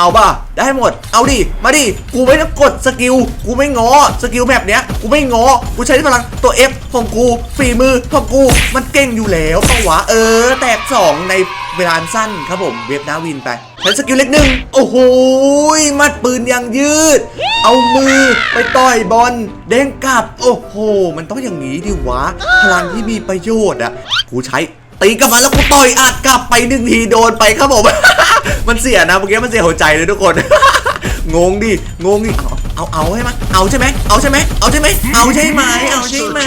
เอาป่ะได้หมด เอาดิ มาดิ กูไม่ต้องกดสกิล กูไม่งอ สกิลแบบเนี้ย กูไม่งอ กูใช้พลังตัว F ของกู ฝีมือของกู มันเก่งอยู่แล้วปะวะ เออ แตก 2 ในเวลาสั้นครับผม เวฟนาวินไป ใช้สกิลเล็กหนึ่ง โอ้โห มัดปืนยังยืด เอามือไปต่อยบอล เด้งกลับ โอ้โห มันต้องอย่างนี้ดิวะ พลังที่มีประโยชน์อะ กูใช้ตีกลับมาแล้วกูต่อยอัดกลับไปหนึ่งทีโดนไปครับผม มันเสียนะเมื่อกี้มันเสียหัวใจเลยทุกคน งงดิ งงดิ เอา เอาเอาให้มเอาใช่ไหมเอาใช่ไหมเอาใช่ไหมเอาใช่ไหมเอาใช่ไหม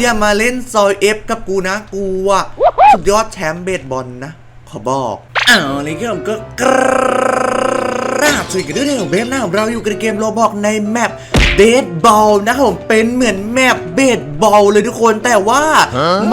อย่ามาเล่นซอยเอฟกับกูนะ กูอะสุดยอดแชมป์เบสบอลนะ ขอบอกอ้าวนี่ก็ผมก็กราบสวัสดีกันด้วยนะของเบสหนะของเราอยู่กันในเกมโรบอกในแมป เบสบอลนะครับผมเป็นเหมือนแมปเบสบอลเลยทุกคนแต่ว่า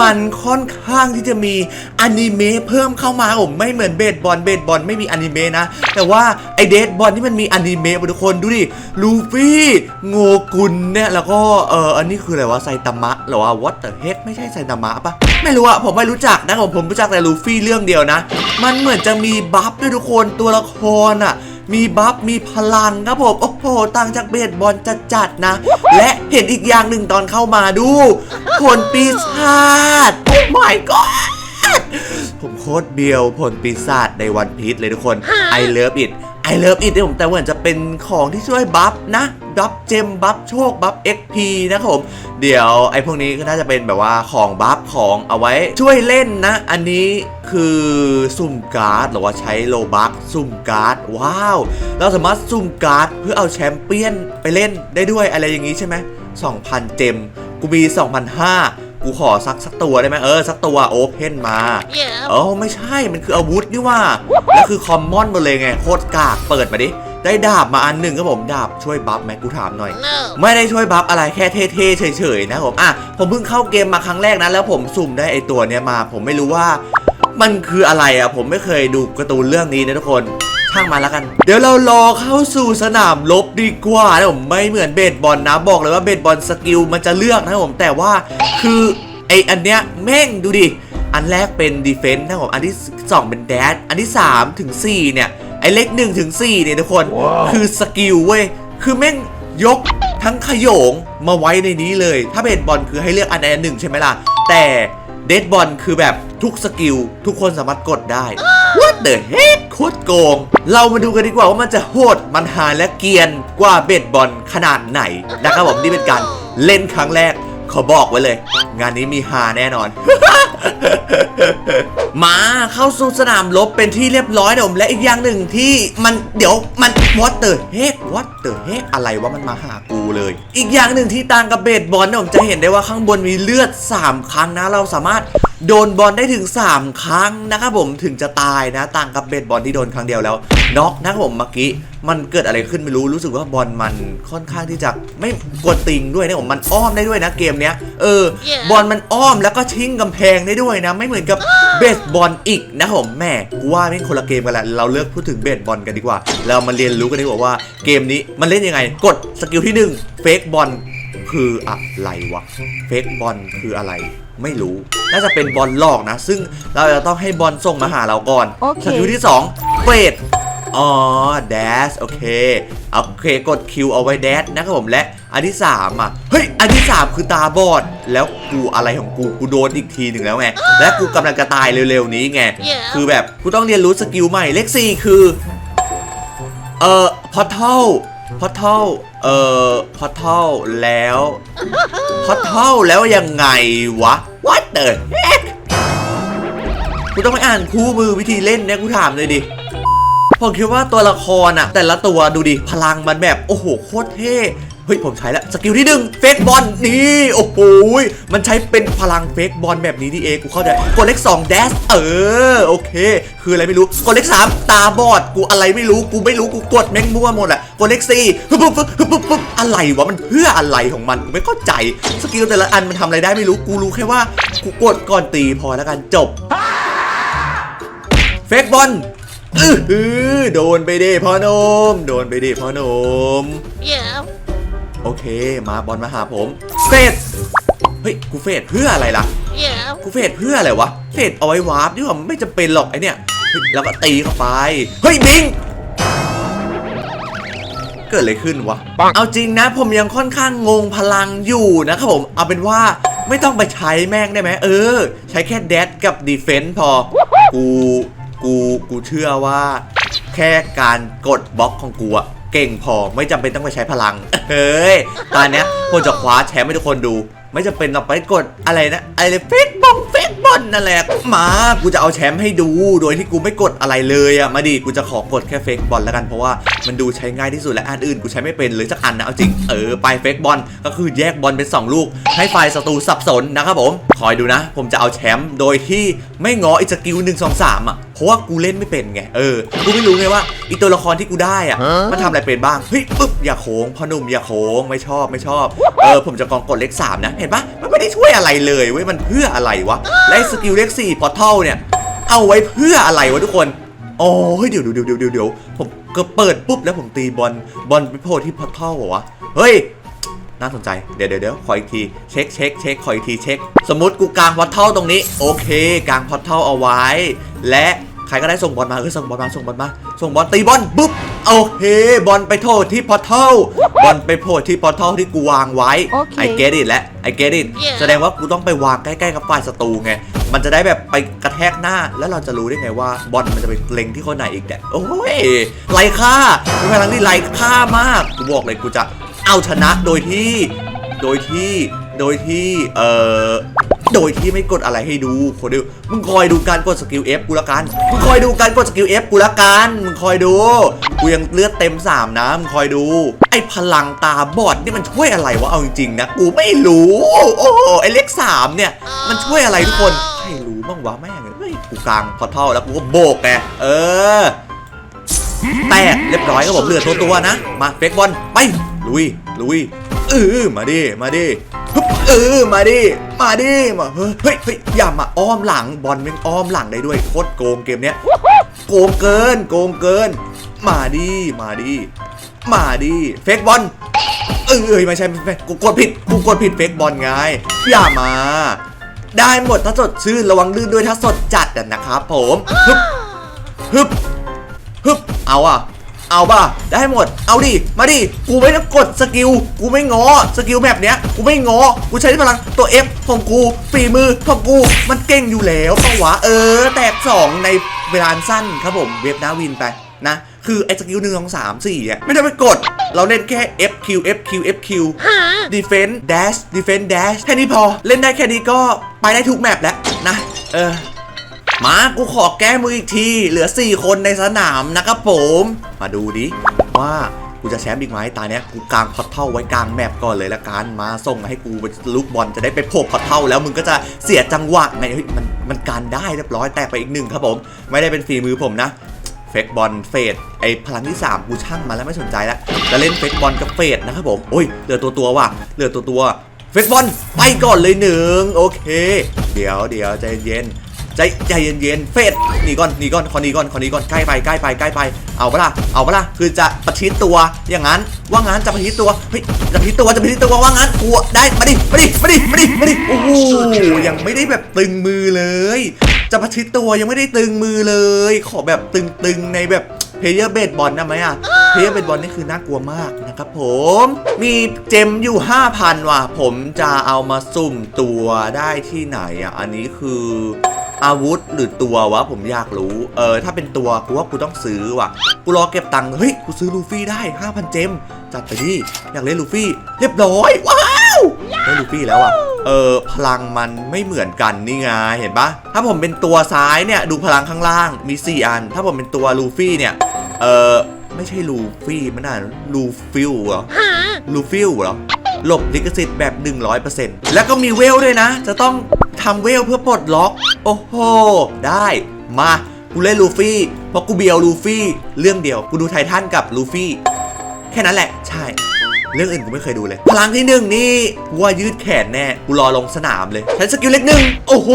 มันค่อนข้างที่จะมีอนิเมะเพิ่มเข้ามาครับผมไม่เหมือนเบสบอลเบสบอลไม่มีอนิเมะนะ แต่ว่าไอเดสบอลที่มันมีอนิเมะทุกคนดูดิลูฟี่โงกุลเนี่ยแล้วก็เอออันนี้คืออะไรวะไซตามะเหรอวะ what the heck ไม่ใช่ไซตามะปะไม่รู้อะผมไม่รู้จักนะครับผมผมรู้จักแต่ลูฟี่เรื่องเดียวนะ มันเหมือนจะมีบัฟด้วยทุกคนตัวละครอะ มีบัฟมีพลังครับผมโอ้โหต่างจากเบสบอลจัดๆนะ และเห็นอีกอย่างหนึ่งตอนเข้ามาดูผลปีศาจโอ้ my god ผมโคตรเบียวผลปีศาจในวันพีชเลยทุกคน I love it I love it เนี่ยผมแต่ว่าจะเป็นของที่ช่วยบัฟนะบัฟเจมบัฟโชคบัฟ XP นะครับผม เดี๋ยวไอ้พวกนี้ก็น่าจะเป็นแบบว่าของบัฟของเอาไว้ช่วยเล่นนะ อันนี้คือสุ่มการ์ดหรือว่าใช้โลบัคสุ่มการ์ดว้าว เราสามารถสุ่มการ์ดเพื่อเอาแชมเปี้ยนไปเล่นได้ด้วยอะไรอย่างนี้ใช่ไหม2,000 เจมกูมี2,500 กูขอสักสักตัวได้ไหมเออสักตัวโอเพนมา Yeah. เออไม่ใช่มันคืออาวุธนี่ว่าแล้วคือคอมมอนหมดเลยไงโคตรกากเปิดมาดิได้ดาบมาอันหนึ่งครับผมดาบช่วยบัฟไหมกูถามหน่อย No. ไม่ได้ช่วยบัฟอะไรแค่เท่ๆเฉยๆนะผมอะผมเพิ่งเข้าเกมมาครั้งแรกนะแล้วผมสุ่มได้ไอตัวเนี้ยมา ผมไม่รู้ว่า มันคืออะไรอะผมไม่เคยดูการ์ตูนเรื่องนี้นะทุกคน ช่างมาแล้วกัน เดี๋ยวเรารอเข้าสู่สนามรบดีกว่านะผมไม่เหมือนเบสบอลนะบอกเลยว่าเบสบอลสกิลมันจะเลือกนะผมแต่ว่าคือไออันเนี้ยแม่งดูดิอันแรกเป็นดีเฟนต์นะผมอันที่ 2 เป็นแดดอันที่3ถึง4เนี่ยไอเลข1ถึง4เนี่ยทุกคนคือสกิลเว้ยคือแม่งยกทั้งขโยงมาไว้ในนี้เลย ถ้าเบสบอลคือให้เลือกอันใดอันหนึ่งใช่ไหมล่ะแต่เดดบอลคือแบบทุกสกิลทุกคนสามารถกดได้ What the heck โคตรโกง เรามาดูกันดีกว่าว่ามันจะโหดมันหาและเกียนกว่าเบสบอลขนาดไหนนะครับผมนี่เป็นการเล่นครั้งแรกขอบอกไว้เลย งานนี้มีฮาแน่นอน มาเข้าสู่สนามรบเป็นที่เรียบร้อยนะผมและอีกอย่างหนึ่งที่มันเดี๋ยวมัน what the heck what the heck อะไรวะมันมาหากูเลย อีกอย่างหนึ่งที่ต่างกับเบสบอลนะผมจะเห็นได้ว่าข้างบนมีเลือด 3 ครั้งนะเราสามารถโดนบอลได้ถึง 3 ครั้งนะครับผมถึงจะตายนะต่างกับเบสบอลที่โดนครั้งเดียวแล้วน็อกนะครับผมเมื่อกี้มันเกิดอะไรขึ้นไม่รู้รู้สึกว่าบอลมันค่อนข้างที่จะไม่กดติงด้วยนะผมมันอ้อมได้ด้วยนะเกมเนี้ยเออ Yeah. บอลมันอ้อมแล้วก็ชิงกำแพงได้ด้วยนะ ไม่เหมือนกับเบสบอลอีกนะผมแม่กูว่าไม่คนละเกมกันแหละเราเลิกพูดถึงเบสบอลกันดีกว่า เรามาเรียนรู้กันดีกว่าว่าเกมนี้มันเล่นยังไง กดสกิลที่1เฟกบอลคืออะไรวะเฟกบอลคืออะไรไม่รู้น่าจะเป็นบอลลอกนะ ซึ่งเราจะต้องให้บอลส่งมาหาเราก่อนโอเคสกิลที่2เฟด อ๋อแดชโอเคโอเคกดคิวเอาไว้แดชนะครับผมและอันที่ 3 อะ เฮ้ย อันที่ 3 คือตาบอด แล้วกูอะไรของกู กูโดนอีกทีหนึ่งแล้วไง และกูกำลังจะตายเร็วๆนี้ไง Yeah. คือแบบกูต้องเรียนรู้สกิลใหม่ เลข 4 คือ เอ่อ พอทัลพอทัลเอ่อ พอทัลแล้วพอทัลแล้วยังไงวะ What the heck กูต้องไปอ่านคู่มือวิธีเล่นเนี่ยกูถามเลยดิ ผมคิดว่าตัวละครอะแต่ละตัวดูดิพลังมันแบบโอ้โหโคตรเท่เฮ้ยผมใช้แล้วสกิลที่หนึ่งเฟกบอลนี่โอ้โหยมันใช้เป็นพลังเฟกบอลแบบนี้นี่เองกูเข้าใจกดเลข2แดสเออโอเค คืออะไรไม่รู้กดเลข3ตาบอดกูอะไรไม่รู้กูไม่รู้กูกดแม่งมั่วหมดอะกดเลข4ปึ๊บปึ๊บปึ๊บปึ๊บปึ๊บปึ๊บอะไรวะมันเพื่ออะไรของมันกูไม่เข้าใจสกิลแต่ละอันมันทำอะไรได้ไม่รู้กูรู้แค่ว่ากูกดก่อนตีพอแล้วกันจบเฟกบอล อื้อหือโดนไปดิพ่อหนม โดนไปดิพ่อหนม Yeah. โอเค มาบอลมาหาผมเฟดเฮ้ย กูเฟดเพื่ออะไรล่ะ Yeah. กูเฟดเพื่ออะไรวะ เฟดเอาไว้วาร์ปดีกว่ามันไม่จำเป็นหรอกไอเนี่ยเฮ้ยแล้วก็ตีเข้าไป เฮ้ยบิง เกิดอะไรขึ้นวะ เอาจริงนะ ผมยังค่อนข้างงงพลังอยู่นะครับผม เอาเป็นว่าไม่ต้องไปใช้แม่งได้ไหมเออ ใช้แค่แดดกับดีเฟนต์พอ กู กูกูเชื่อว่า แค่การกดบล็อกของกูอะเก่งพอไม่จำเป็นต้องไปใช้พลัง เฮ้ย ตอนเนี้ยผมจะคว้าแชมป์ให้ทุกคนดู ไม่จำเป็นต้องไปกดอะไรนะอะไรเฟกบองเฟกบอลนั่นแหละมา กูจะเอาแชมป์ให้ดู โดยที่กูไม่กดอะไรเลยอะมาดิ กูจะขอกดแค่เฟกบอลแล้วกันเพราะว่ามันดูใช้ง่ายที่สุดและอันอื่นกูใช้ไม่เป็นเลยสักอันนะเอาจริง เออไปเฟกบอลก็คือแยกบอลเป็นสองลูก ให้ฝ่ายศัตรูสับสนนะครับผม คอยดูนะ ผมจะเอาแชมป์โดยที่ไม่งออีสกิลหนึ่งสองสามอะเพราะว่ากูเล่นไม่เป็นไง เออ กูไม่รู้ไงว่าอีตัวละครที่กูได้อะมันทำอะไรเป็นบ้าง เฮ้ยปึ๊บอย่าโค้งพ่อหนุ่มอย่าโค้งไม่ชอบไม่ชอบ เออผมจะกองกดเลขสามนะ เห็นปะมันไม่ได้ช่วยอะไรเลยเว้ยมันเพื่ออะไรวะ และไอ้สกิลเลขสี่พอเท่าเนี่ย เอาไว้เพื่ออะไรวะทุกคนอ๋อเฮ้ยเดี๋ยวเดี๋ยวเดี๋ยวเดี๋ยวเดี๋ยวผมก็เปิดปุ๊บแล้วผมตีบอลบอลไปโผล่ที่พอเท่าเหรอวะ เฮ้ย น่าสนใจเดี๋ยวเดี๋ยวเดี๋ยวขออีกที เช็คเช็คเช็คขออีกทีเช็ค สมมติกูกางพอตเท่าตรงนี้ โอเค กางพอตเท่าเอาไว้ และ รก็ได้ส่งบอลมาเออส่งบอลมาส่งบอลมา ส่งบอลตีบอลปุ๊บโอเคบอลไปโทษที่พอตเท่าบอลไปโผล่ที่พอตเท่าที่กูวางไว้โอเคไอเกต it และไอเกต it แสดงว่ากูต้องไปวางใกล้ๆกับฝ่ายศัตรูไงมันจะได้แบบไปกระแทกหน้าแล้วเราจะรู้ได้ไงว่าบอลมันจะไปเล็งที่คนไหนอีกเนี่ยโอ้ยไร้ค่าเป็นพลังที่ไร้ค่ามากกูบอกเลยกูจะเอาชนะโดยที่ โดยที่โดยที่เอ่อ โดยที่ไม่กดอะไรให้ดูคนดูมึงคอยดูการกดสกิล F กูละกันมึงคอยดูการกดสกิล F กูละกันมึงคอยดูกูยังเลือดเต็ม3นะมึงคอยดู ไอ้พลังตาบอดนี่มันช่วยอะไรวะเอาจริงๆนะกูไม่รู้ โอ้ไอ้เลข3เนี่ย มันช่วยอะไรทุกคนใครรู้บ้างวะแม่งเฮ้ยกูกลางพอเท่าแล้วกูก็โบกไงเออแตกเรียบร้อยครับผมเหลือตัวตัวนะ มาเฟกบอลไปลุยลุยเออมาดิมาดิ เออมาดิมาดิมาเฮ้ยเฮ้ยอย่ามาอ้อมหลังบอลแม่งอ้อมหลังได้ด้วยโคตรโกงเกมเนี้ยโกงเกินโกงเกิน มาดิมาดิมาดิเฟกบอลเอ้ยเอ้ยไม่ใช่ไม่ใช่กูกดผิดกูกดผิดเฟกบอลไงอย่ามาได้หมดถ้าสดชื่นระวังลื่นด้วยถ้าสดจัดนะครับผมฮึบฮึบฮึบเอาอะ เอาป่ะได้หมด เอาดิ มาดิ กูไม่ต้องกดสกิล กูไม่งอ สกิลแบบเนี้ย กูไม่งอ กูใช้พลังตัว F ของกู ฝีมือของกู มันเก่งอยู่แล้วปะวะเออ แตก 2 ในเวลาสั้นครับผม เว็บนาวินไปนะ คือไอ้สกิลหนึ่งสองสามสี่อะไม่ได้ไปกด เราเล่นแค่ FQ FQ FQ Defense Dash Defense Dash แค่นี้พอ เล่นได้แค่นี้ก็ไปได้ทุกแมปแล้วนะ เออ มากูขอแก้มืออีกที เหลือ 4 คนในสนามนะครับผม มาดูดิว่ากูจะแชมป์อีกไหมตาเนี้ยกูกางพอตเท่าไว้กลางแมปก่อนเลยละกันมาส่งมาให้กูลูกบอลจะได้ไปโผล่พอตเท่าแล้วมึงก็จะเสียจังหวะไงเฮ้ยมันมันการได้เรียบร้อยแตกไปอีกหนึ่งครับผม ไม่ได้เป็นฝีมือผมนะเฟกบอลเฟดไอพลังที่ 3 กูช่างมาแล้วไม่สนใจแล้วจะเล่นเฟกบอลกับเฟดนะครับผมโอ้ยเหลือตัวตัวว่ะเหลือตัวตัวเฟกบอลไปก่อนเลยหนึ่งโอเค เดี๋ยวเดี๋ยวใจเย็น ใจใจเย็นๆเฟดหนีก่อนหนีก่อนขอหนีก่อนขอหนีก่อนใกล้ไปใกล้ไปใกล้ไปเอาปะล่ะเอาปะล่ะคือจะประชิดตัวอย่างนั้นว่างั้นจะประชิดตัวเฮ้ยจะประชิดตัวจะประชิดตัวว่างั้นกูได้มาดิมาดิมาดิมาดิมาดิโอ้โหยังไม่ได้แบบตึงมือเลย จะประชิดตัวยังไม่ได้ตึงมือเลย ขอแบบตึงๆในแบบเพลเยอร์เบสบอลนะไหมอะเพลเยอร์เบสบอลนี่คือน่ากลัวมากนะครับผม มีเจมอยู่ 5,000 ว่ะ ผมจะเอามาสุ่มตัวได้ที่ไหนอะ อันนี้คือ อาวุธหรือตัววะผมอยากรู้ เออถ้าเป็นตัวกูว่ากูต้องซื้อว่ะ กูรอเก็บตังค์เฮ้ยกูซื้อลูฟี่ได้ 5,000 เจม จัดไปดิอยากเล่นลูฟี่ เรียบร้อยว้าวได้ลูฟี่แล้วอะเออพลังมันไม่เหมือนกันนี่ไงเห็นปะถ้าผมเป็นตัวซ้ายเนี่ยดูพลังข้างล่างมี 4 อัน ถ้าผมเป็นตัวลูฟี่เนี่ยเออไม่ใช่ลูฟี่มันน่าลูฟิลเหรอลูฟิลเหรอหลบลิขสิทธิ์แบบ 100%แล้วก็มีเวลด้วยนะ จะต้อง ทำเวลเพื่อปลดล็อก โอ้โห ได้ มา กูเล่นลูฟี่ เพราะกูเบียวลูฟี่ เรื่องเดียว กูดูไททันกับลูฟี่ แค่นั้นแหละ ใช่ เรื่องอื่นกูไม่เคยดูเลย พลังที่หนึ่งนี่กูว่ายืดแขนแน่กูรอลงสนามเลยใช้สกิลเล็กหนึ่งโอ้โห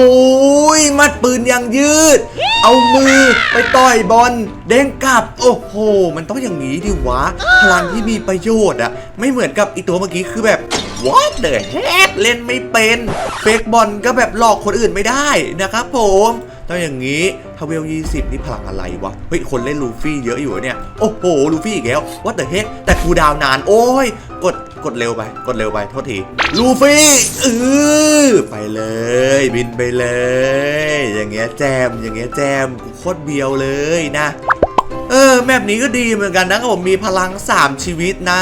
มัดปืนยังยืด เอามือไปต่อยบอลเด้งกลับ โอ้โห มันต้องอย่างนี้ดิวะ พลังที่มีประโยชน์อะไม่เหมือนกับอีตัวเมื่อกี้คือแบบ what the heck เล่นไม่เป็นเฟกบอลก็แบบหลอกคนอื่นไม่ได้นะครับผมต้องอย่างนี้ถ้าเวล20นี่พลังอะไรวะ เฮ้ย คนเล่นลูฟี่เยอะอยู่เนี่ย โอ้โห ลูฟี่อีกแล้ววั t เ e อ heck แต่คูดาวนาน โอ้ย กดกดเร็วไป กดเร็วไปโทษทีลูฟี่เออไปเลย บินไปเลย อย่างเงี้ยแจมอย่างเงี้ยแจมกูโคตรเบียวเลยนะ เออแมปนี้ก็ดีเหมือนกันนะครับผมมีพลัง 3 ชีวิตนะ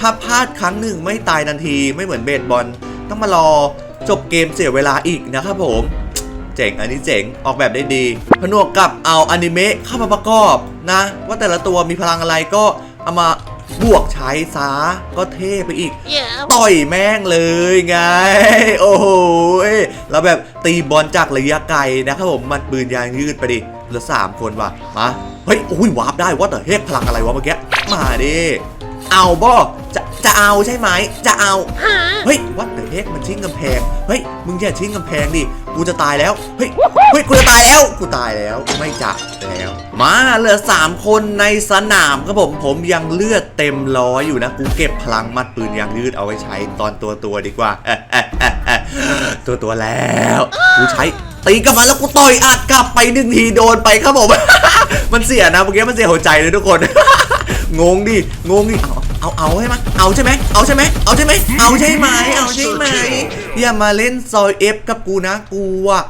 ถ้าพลาดครั้งหนึ่งไม่ตายทันทีไม่เหมือนเบสบอลต้องมารอจบเกมเสียเวลาอีกนะครับผม เจ๋งอันนี้เจ๋งออกแบบได้ดีผนวกกับเอาอนิเมะเข้ามาประกอบนะ ว่าแต่ละตัวมีพลังอะไรก็เอามา บวกใช้ซะก็เท่ไปอีก Yeah. ต่อยแม่งเลยไง โอ้โหแล้วแบบตีบอลจากระยะไกลนะครับผมมันปืนยางยืดไปดิเหลือสามคนว่ะมาเฮ้ยอุ้ยวาร์ปได้ว่าแต่เฮกพลังอะไรวะเมื่อกี้มาดิเอาบ่จะ จะเอาใช่ไหม จะเอา เฮ้ยวัดเดอะเฮกมันชิงกำแพง เฮ้ย มึงอย่าชิงกำแพงดิ กูจะตายแล้ว เฮ้ย เฮ้ย กูจะตายแล้ว กูตายแล้ว ไม่จับแล้ว มาเหลือ 3 คนในสนามครับผม ผมยังเลือดเต็มร้อยอยู่นะ กูเก็บพลังมัดปืนยางยืดเอาไว้ใช้ตอนตัวตัวๆดีกว่าเอ๊ะเอ๊ะเอ๊ะเอ๊ะตัวตัวๆแล้ว กูใช้ตีกลับมาแล้วกูต่อยอัดกลับไปหนึ่งทีโดนไปครับผม มันเสียนะเมื่อกี้มันเสียหัวใจเลยทุกคน งงดิ งงดิ เอาเอาเอาให้มเอาใช่ไหมเอาใช่ไหมเอาใช่ไหมเอาใช่ไหมเอาใช่ไหมอย่ามาเล่นซอยเอฟกับกูนะกูอะ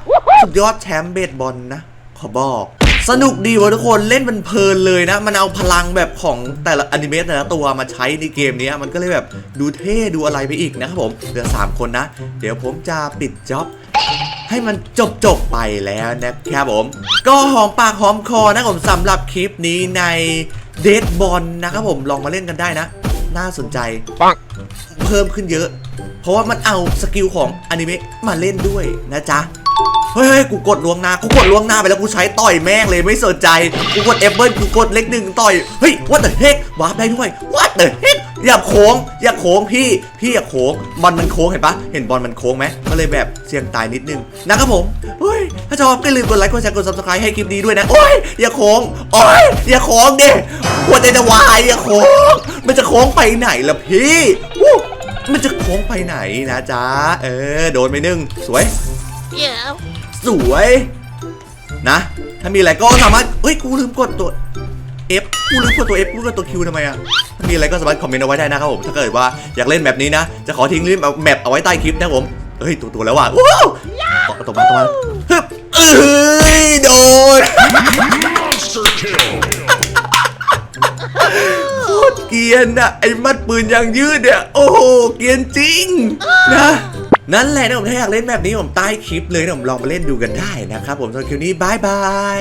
สุดยอดแชมป์เบสบอลนะ ขอบอก สนุกดีวะทุกคนเล่นมันเพลินเลยนะ มันเอาพลังแบบของแต่ละอนิเมะแต่ละตัวมาใช้ในเกมนี้มันก็เลยแบบดูเท่ดูอะไรไปอีกนะครับผมเหลือ 3 คนนะ เดี๋ยวผมจะปิดจ็อบให้มันจบจบๆไปแล้วนะครับผม ก็หอมปากหอมคอนะผมสำหรับคลิปนี้ในเดดบอลนะครับผมลองมาเล่นกันได้นะ น่าสนใจ Bonk. เพิ่มขึ้นเยอะ เพราะว่ามันเอาสกิลของอนิเมะมาเล่นด้วยนะจ๊ะเฮ้ยเฮ้ยกูกดลวงหน้ากูกดลวงหน้าไปแล้วกูใช้ต่อยแม่งเลยไม่สนใจกูกดเอฟเบิลกูกดเล็กหนึ่งต่อยเฮ้ย what the heck วาร์ปได้ด้วย what the heck อย่าโค้งอย่าโค้งพี่พี่อย่าโค้งบอลมันโค้งเห็นปะเห็นบอลมันโค้งไหมก็เลยแบบเสี่ยงตายนิดนึงนะครับผมเฮ้ย ถ้าชอบก็อย่าลืมกดไลค์กดแชร์กด subscribe ให้คลิปนี้ด้วยนะโอ้ยอย่าโค้งโอ้ยอย่าโค้งดิหัวใจจะวายอย่าโค้งมันจะโค้งไปไหนล่ะพี่วู้มันจะโค้งไปไหนนะจ๊ะเออโดนไปหนึ่งสวย Yeah. สวยนะ ถ้ามีอะไรก็สามารถเฮ้ยกูลืมกดตัว F กูลืมกดตัว F กูกดตัว Q ทำไมอะถ้ามีอะไรก็สามารถคอมเมนต์เอาไว้ได้นะครับผม ถ้าเกิดว่าอยากเล่นแบบนี้นะ จะขอทิ้งลิงก์แมปเอาไว้ใต้คลิปนะครับผม เฮ้ยตัวตัวแล้วว่ะว้าวตบมาตบมาฮึบ เอ้ยโดน Monster kill! โคตรเกรียนอะไอ้มัดปืนยางยืดเนี่ยโอ้โหเกรียนจริงนะนั่นแหละนะผมถ้าอยากเล่นแบบนี้ผมใต้คลิปเลยนะผมลองมาเล่นดูกันได้นะครับผมสำหรับคลิปนี้บายบาย